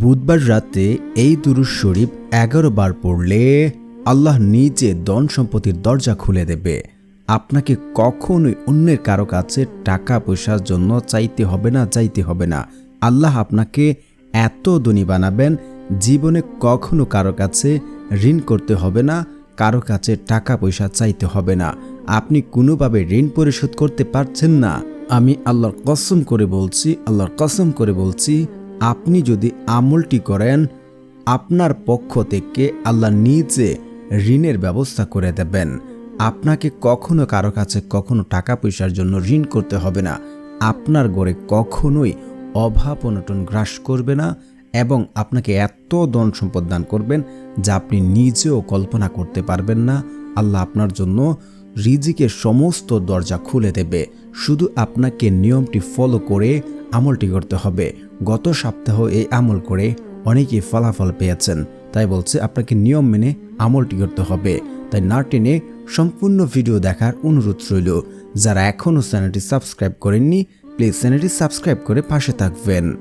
বুধবার রাতে এই দুরুজ শরীফ এগারো বার পড়লে আল্লাহ নিজে ধন সম্পত্তির দরজা খুলে দেবে। আপনাকে কখনোই অন্যের কারও কাছে টাকা পয়সার জন্য চাইতে হবে না চাইতে হবে না। আল্লাহ আপনাকে এত ধনী বানাবেন, জীবনে কখনো কারও কাছে ঋণ করতে হবে না, কারও কাছে টাকা পয়সা চাইতে হবে না। আপনি কোনোভাবে ঋণ পরিশোধ করতে পারছেন না। আমি আল্লাহর কসম করে বলছি, আল্লাহর কসম করে বলছি আপনি যদি আমলটি করেন, আপনার পক্ষ থেকে আল্লাহ নিজে ঋণের ব্যবস্থা করে দেবেন। আপনাকে কখনো কারও কাছে কখনো টাকা পয়সার জন্য ঋণ করতে হবে না। আপনার গড়ে কখনোই অভাব অনটন গ্রাস করবে না এবং আপনাকে এত ধন সম্পদ দান করবেন যা আপনি নিজেও কল্পনা করতে পারবেন না। আল্লাহ আপনার জন্য রিজিকের সমস্ত দরজা খুলে দেবে। শুধু আপনাকে নিয়মটি ফলো করে আমলটি করতে হবে। গত সপ্তাহ এই আমল করে অনেকেই ফলাফল পেয়েছেন। তাই বলছে, আপনাকে নিয়ম মেনে আমলটি করতে হবে। তাই না টেনে সম্পূর্ণ ভিডিও দেখার অনুরোধ রইল। যারা এখনও চ্যানেলটি সাবস্ক্রাইব করেননি, প্লিজ চ্যানেলটি সাবস্ক্রাইব করে পাশে থাকবেন।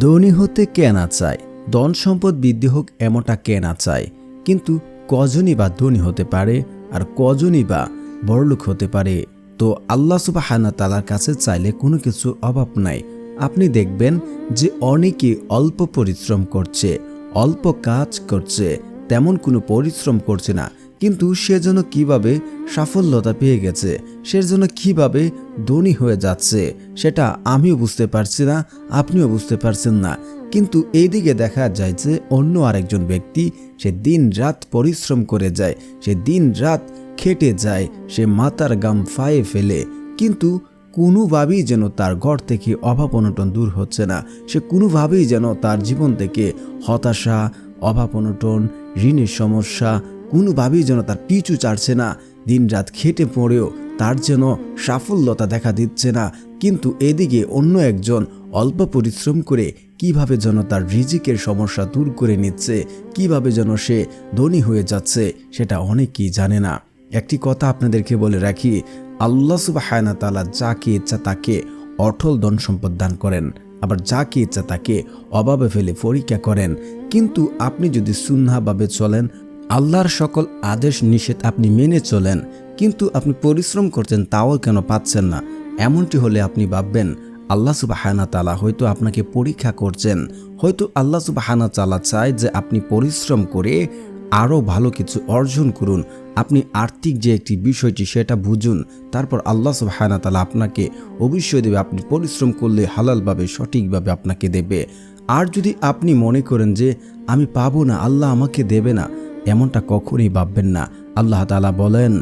ধনী হতে কে না চায়? ধন সম্পদ বৃদ্ধি হোক এমনটা কে না চায়? কিন্তু কজনই বা ধনী হতে পারে আর কজনই বা বড়লোক হতে পারে? তো আল্লাহ সুবাহানা তালার কাছে চাইলে কোনো কিছু অভাব নাই। আপনি দেখবেন যে অনেকে অল্প পরিশ্রম করছে, অল্প কাজ করছে, তেমন কোনো পরিশ্রম করছে না। কিন্তু সে যেন কীভাবে সাফল্যতা পেয়ে গেছে, সে যেন কীভাবে ধনী হয়ে যাচ্ছে, সেটা আমিও বুঝতে পারছি না, আপনিও বুঝতে পারছেন না। কিন্তু এইদিকে দেখা যায় যে অন্য আরেকজন ব্যক্তি সে দিন রাত পরিশ্রম করে যায়, সে দিন রাত খেটে যায়, সে মাতার গাম ফায়ে ফেলে। কিন্তু কোনোভাবেই যেন তার ঘর থেকে অভাব অনটন দূর হচ্ছে না। সে কোনোভাবেই যেন তার জীবন থেকে হতাশা, অভাব অনটন, ঋণের সমস্যা কোনোভাবেই যেন তার পিছু চাড়ছে না। দিনরাত খেটে পড়েও তার যেন সাফল্যতা দেখা দিচ্ছে না। কিন্তু এদিকে অন্য একজন অল্প পরিশ্রম করে কীভাবে যেন তার রিজিকের সমস্যা দূর করে নিচ্ছে, কীভাবে যেন সে ধনী হয়ে যাচ্ছে, সেটা অনেকেই জানে না। একটি কথা আপনাদেরকে বলে রাখি আল্লাহ সুবাহায়না তালা যাকে ইচ্ছা তাকে অটল ধন সম্পদ দান করেন। আবার যাকে ইচ্ছা তাকে অভাবে ফেলে পরীক্ষা করেন। কিন্তু আপনি যদি সুন্নাভাবে চলেন, আল্লাহর সকল আদেশ নিষেধ আপনি মেনে চলেন। কিন্তু আপনি পরিশ্রম করছেন তাও কেন পাচ্ছেন না? এমনটি হলে আপনি ভাববেন, আল্লাহ সুবাহানা তালা হয়তো আপনাকে পরীক্ষা করছেন। হয়তো আল্লাহ সুবাহানা তালা চায় যে আপনি পরিশ্রম করে আরও ভালো কিছু অর্জন করুন। আপনি আর্থিক যে একটি বিষয়টি সেটা বুঝুন, তারপর আল্লাহ সুবাহানা তালা আপনাকে অবশ্যই দেবে। আপনি পরিশ্রম করলে হালালভাবে, সঠিকভাবে আপনাকে দেবে। আর যদি আপনি মনে করেন যে, আমি পাবো না, আল্লাহ আমাকে দেবে না, এমনটা কখনই ভাববেন না। আল্লাহ তালা বলেন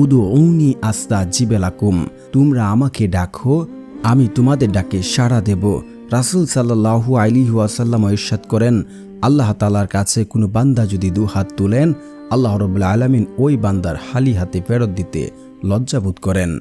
উদু ঔনি আস্তা জিবেলাকুম তোমরা আমাকে ডাকো, আমি তোমাদের ডাকে সাড়া দেব। রাসুল সাল্লাহু আইলি ওয়াসাল্লাম ইরশাদ করেন, আল্লাহ তালার কাছে কোনো বান্দা যদি দু হাত তুলেন আল্লাহ রবুল্লা আলমিন ওই বান্দার হালি হাতে ফেরত দিতে লজ্জাবোধ করেন।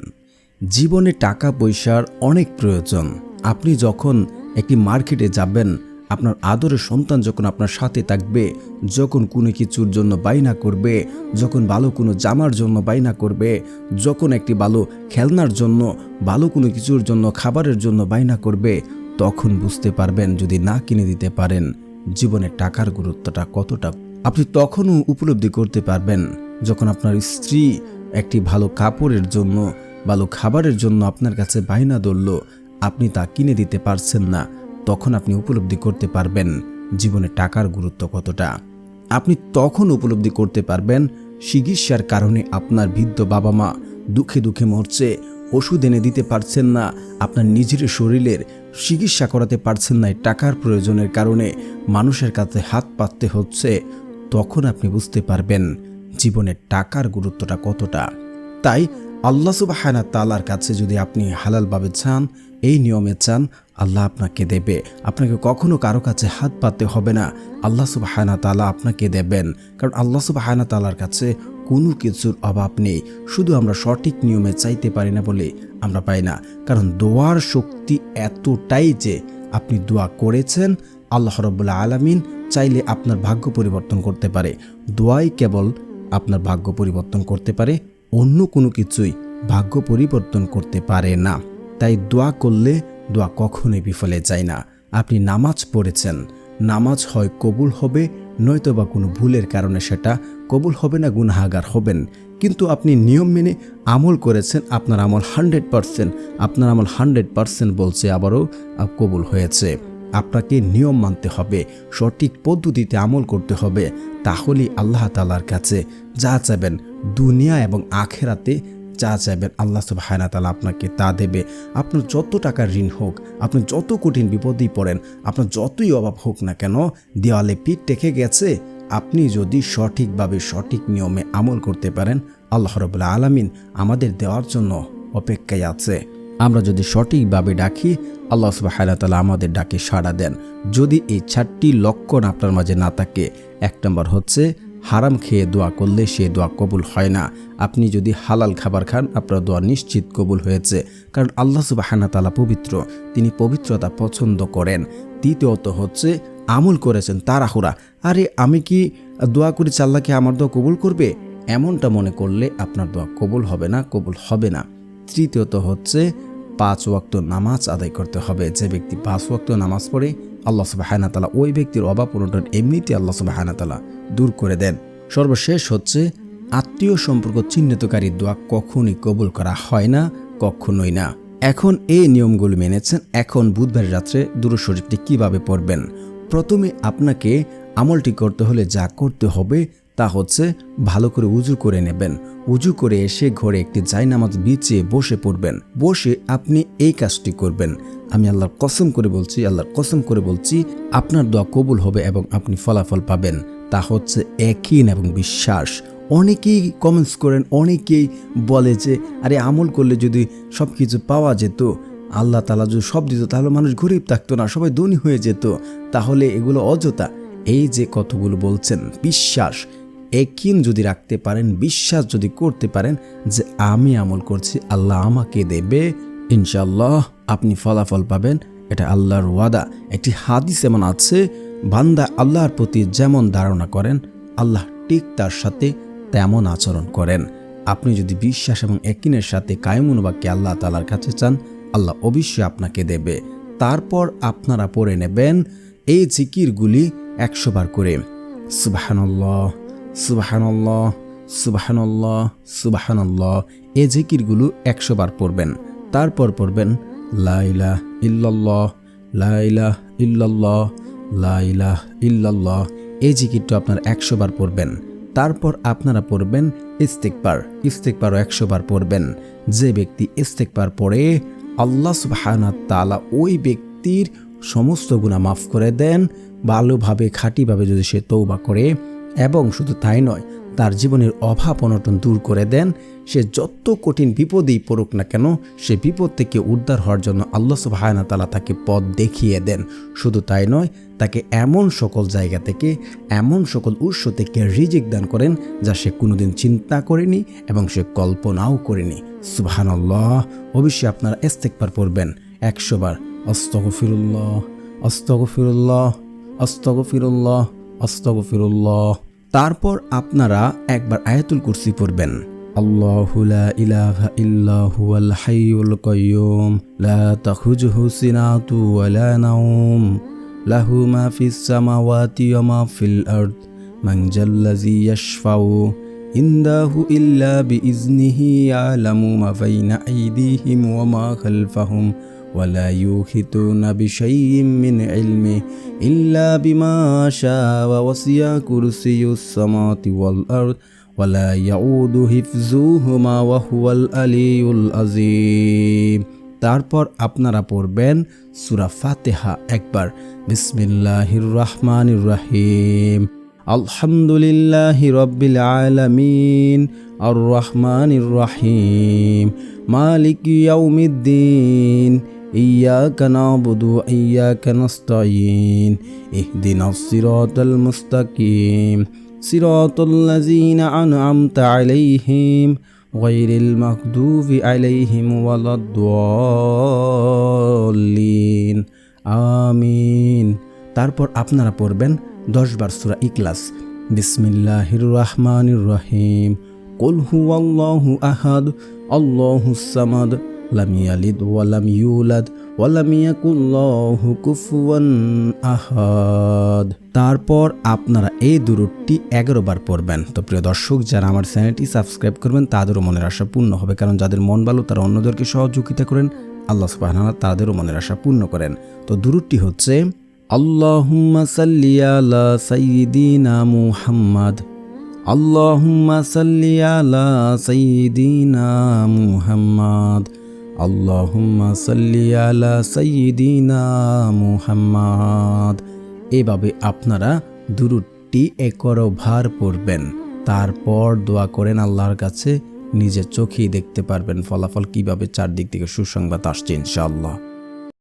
জীবনে টাকা পয়সার অনেক প্রয়োজন। আপনি যখন একটি মার্কেটে যাবেন, আপনার আদরের সন্তান যখন আপনার সাথে থাকবে, যখন কোনো কিছুর জন্য বাইনা করবে, যখন ভালো কোনো জামার জন্য বাইনা করবে, যখন একটি ভালো খেলনার জন্য, ভালো কোনো কিছুর জন্য, খাবারের জন্য বাইনা করবে, তখন বুঝতে পারবেন যদি না কিনে দিতে পারেন জীবনে টাকার গুরুত্বটা কতটা আপনি তখনও উপলব্ধি করতে পারবেন যখন আপনার স্ত্রী একটি ভালো কাপড়ের জন্য, ভালো খাবারের জন্য আপনার কাছে বাইনা ধরল, আপনি তা কিনে দিতে পারছেন না, তখন আপনি উপলব্ধি করতে পারবেন জীবনে টাকার গুরুত্ব কতটা। আপনি তখন উপলব্ধি করতে পারবেন চিকিৎসার কারণে আপনার বৃদ্ধ বাবা মা দুঃখে দুঃখে মরছে, ওষুধ এনে দিতে পারছেন না, আপনার নিজের শরীরের চিকিৎসা করাতে পারছেন না টাকার প্রয়োজনের কারণে মানুষের কাছে হাত পাততে হচ্ছে তখন আপনি বুঝতে পারবেন জীবনে টাকার গুরুত্বটা কতটা। তাই আল্লাহ সুবাহানা তালার কাছে যদি আপনি হালালভাবে চান, এই নিয়মে চান, আল্লাহ আপনাকে দেবে। আপনাকে কখনো কারও কাছে হাত পাতে হবে না। আল্লাহ সুবাহানা তালা আপনাকে দেবেন। কারণ আল্লাহ সুবাহানা তালার কাছে কোনো কিছুর অভাব নেই। শুধু আমরা সঠিক নিয়মে চাইতে পারি না বলে আমরা পাই না। কারণ দোয়ার শক্তি এতটাই যে আপনি দোয়া করেছেন, আল্লাহ রব্বুল্লা আলমিন চাইলে আপনার ভাগ্য পরিবর্তন করতে পারে। দোয়াই কেবল আপনার ভাগ্য পরিবর্তন করতে পারে, অন্য কোনো কিছুই ভাগ্য পরিবর্তন করতে পারে না। তাই দোয়া করলে দোয়া কখনোই বিফলে যায় না। আপনি নামাজ পড়েছেন, নামাজ হয় কবুল হবে নয়তো বা কোনো ভুলের কারণে সেটা কবুল হবে না, গুনাহাগার হবেন। কিন্তু আপনি নিয়ম মেনে আমল করেছেন, আপনার আমল হান্ড্রেড পারসেন্ট, আপনার আমল হান্ড্রেড পারসেন্ট বলছে, আবারও কবুল হয়েছে। আপনাকে নিয়ম মানতে হবে, সঠিক পদ্ধতিতে আমল করতে হবে। তাহলেই আল্লাহ তালার কাছে যা চাইবেন দুনিয়া এবং আখেরাতে যা চাইবেন আল্লাহ সুবাহানা তালা আপনাকে তা দেবে। আপনার যত টাকার ঋণ হোক, আপনি যত কঠিন বিপদেই পড়েন, আপনার যতই অভাব হোক না কেন, দেওয়ালে পিঠ টেকে গেছে। আপনি যদি সঠিকভাবে সঠিক নিয়মে আমল করতে পারেন, আল্লাহ রবুল্লা আলমিন আমাদের দেওয়ার জন্য অপেক্ষায় আছে। আমরা যদি সঠিকভাবে ডাকি, আল্লাহ সুবাহানা তালা আমাদের ডাকে সাড়া দেন। যদি এই চারটি লক্ষণ আপনার মাঝে না থাকে, এক নম্বর হচ্ছে হারাম খেয়ে দোয়া করলে সে দোয়া কবুল হয় না। আপনি যদি হালাল খাবার খান, আপনার দোয়া নিশ্চিত কবুল হয়েছে। কারণ আল্লাহ সুবাহানা তালা পবিত্র, তিনি পবিত্রতা পছন্দ করেন। দ্বিতীয়ত হচ্ছে, আমল করেছেন তাড়াহুড়া। আরে, আমি কি দোয়া করি চাল্লাকে আমার দোয়া কবুল করবে? এমনটা মনে করলে আপনার দোয়া কবুল হবে না, কবুল হবে না। তৃতীয়ত হচ্ছে পাঁচ ওয়াক্ত নামাজ আদায় করতে হবে। যে ব্যক্তি পাঁচ ওয়াক্ত নামাজ পড়ে, আল্লাহ সুবাহানা তালা ওই ব্যক্তির অভাব পূরণটা এমনিতে আল্লাহ সুবাহানা তালা দূর করে দেন। সর্বশেষ হচ্ছে, আত্মীয় সম্পর্ক চিহ্নিতকারী দোয়া কখনই কবুল করা হয় না, কখনোই না। এখন এই নিয়মগুলো মেনেছেন, এখন বুধবার রাত্রে দুরু শরীফটি কীভাবে পড়বেন? প্রথমে আপনাকে আমলটি করতে হলে যা করতে হবে তা হচ্ছে ভালো করে উজু করে নেবেন। উজু করে এসে ঘরে একটি জায়নামাজ বিছিয়ে বসে পড়বেন। বসে আপনি এই কাজটি করবেন। আমি আল্লাহর কসম করে বলছি, আল্লাহর কসম করে বলছি, আপনার দোয়া কবুল হবে এবং আপনি ফলাফল পাবেন। তা হচ্ছে একই এবং বিশ্বাস। অনেকেই কমেন্টস করেন, অনেকেই বলে যে, আরে, আমল করলে যদি সব কিছু পাওয়া যেত, আল্লাহ তালা যদি সব দিত, তাহলে মানুষ গরিব থাকতো না, সবাই ধনী হয়ে যেত। তাহলে এগুলো অযথা। এই যে কতগুলো বলছেন, বিশ্বাস। একিন যদি রাখতে পারেন, বিশ্বাস যদি করতে পারেন যে আমি আমল করছি, আল্লাহ আমাকে দেবে ইনশাল্লাহ আপনি ফলাফল পাবেন। এটা আল্লাহর ওয়াদা। একটি হাদিস এমন আছে, বান্দা আল্লাহর প্রতি যেমন ধারণা করেন, আল্লাহ ঠিক তার সাথে তেমন আচরণ করেন। আপনি যদি বিশ্বাস এবং একিনের সাথে কায়মুনবাক্যে আল্লাহ তালার কাছে চান, আল্লাহ অবশ্যই আপনাকে দেবে। তারপর আপনারা পড়ে নেবেন এই জিকিরগুলি একশো বার করে। সুবাহানল্লাহ। সুবাহানল্লাহ সুবাহানল্লাহ সুবাহানল্লাহ। এই জিকিরগুলো একশো বার পড়বেন। তারপর পড়বেন লাইলা ইল্লাল্লাহ লাইলা ইল্লাল্লাহ লাইলাহ ইল্লাল্লাহ। এই জিকিরটা আপনার একশো বার পড়বেন। তারপর আপনারা পড়বেন, ইস্তেকবার। ইস্তেকবারও একশো বার পড়বেন। যে ব্যক্তি ইস্তেকবার পড়ে, আল্লাহ সুবহানা তালা ওই ব্যক্তির সমস্ত গুণা মাফ করে দেন। ভালোভাবে, খাঁটিভাবে যদি সে তৌবা করে এবং শুধু তাই নয়, তার জীবনের অভাব অনটন দূর করে দেন। সে যত কঠিন বিপদেই পড়ুক না কেন, সে বিপদ থেকে উদ্ধার হওয়ার জন্য আল্লাহ সুবাহানা তালা তাকে পথ দেখিয়ে দেন। শুধু তাই নয়, তাকে এমন সকল জায়গা থেকে, এমন সকল উৎস থেকে রিজিক দান করেন যা সে কোনোদিন চিন্তা করেনি এবং সে কল্পনাও করেনি। সুবাহানাল্লাহ। অবশ্যই আপনারা ইস্তেকবার পড়বেন একশো বার। অস্তগফিরুল্লাহ অস্তগফিরুল্লাহ অস্তগফিরুল্লাহ অস্তগফিরুল্লাহ তারপর আপনারা একবার আয়াতুল কুরসি পড়বেন। আল্লাহু লা ইলাহা ইল্লা হুয়াল হাইয়ুল কাইয়ুম। লা তাখুজুহু সিনাতু ওয়া লা নাওম। লাহু মা ফিস সামাওয়াতি ওয়া মা ফিল আরদ। মান জাল্লাযী ইয়াশফাউ ইনদাহু ইল্লা বিইজনিহি ইয়ালামু মা বাইনা আইদিহিম ওয়া মা খালফাহুম। ولا يوحدون بشيء من علمه إلا بما شاء ووسع كرسي السماوات والأرض ولا يعود حفظهما وهو العلي العظيم তারপর আপনারা পড়বেন সূরা ফাতিহা একবার বিসমিল্লাহির রহমানির রহিম আলহামদুলিল্লাহি রব্বিল আলামিন আর রহমানির রহিম মালিক ইয়াউমিদ্দিন إياك نعبد وإياك نستعين اهدنا الصراط المستقيم صراط الذين أنعمت عليهم غير المغضوب عليهم ولا الضالين আমিন তারপর আপনারা পড়বেন দশ বার সূরা ইখলাস বিসমিল্লাহির রহমানির রহিম কুল হুয়াল্লাহু আহাদ আল্লাহুস সামাদ লাম ইয়ালিদ ওয়া লাম ইউলাদ ওয়ালাম ইয়াকুল্লাহু কুফুয়ান আহাদ তারপর আপনারা এই দুরুদটি এগারো বার পড়বেন। তো প্রিয় দর্শক, যারা আমার চ্যানেলটি সাবস্ক্রাইব করবেন, তাদেরও মনের আশা পূর্ণ হবে। কারণ যাদের মন ভালো, তারা অন্যদেরকে সহযোগিতা করেন। আল্লাহ সুবাহ তাদেরও মনের আশা পূর্ণ করেন। তো দুরুদটি হচ্ছে, আল্লাহুম্মা সাল্লি আলা সাইয়্যিদিনা মুহাম্মদ। আল্লাহুম্মা সাল্লি আলা সাইয়্যিদিনা মুহাম্মদ। আল্লাহুম্মা সাল্লি আলা সাইয়িদিনা মুহাম্মাদ। এভাবে আপনারা দুরুদটি একরো ভার পড়বেন। তারপর দোয়া করেন আল্লাহর কাছে, নিজের চোখেই দেখতে পারবেন ফলাফল কীভাবে চারদিক থেকে সুসংবাদ আসছে ইনশাআল্লাহ।